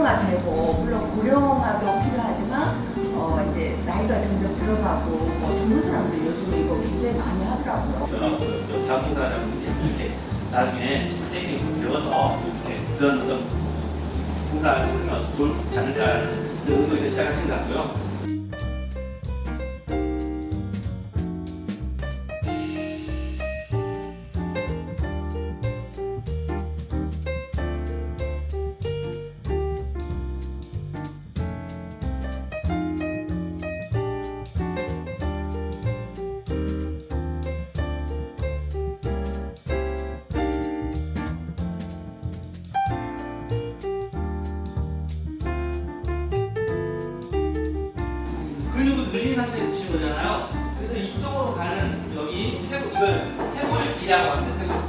노화가 되고 물론 고령화도 필요하지만 어 이제 나이가 점점 들어가고 뭐 젊은 사람들 요즘 이거 굉장히 많이 하더라고요. 저 자동사라는 게 이렇게 나중에 테크닉 배워서 이렇게 그런 어떤 공사를 하면 좋지 않을까 이런 의도에서 시작하신 것 같고요. 거잖아요. 그래서 이쪽으로 가는 여기 쇄골 이걸 세골지라고 합니다. 쇄골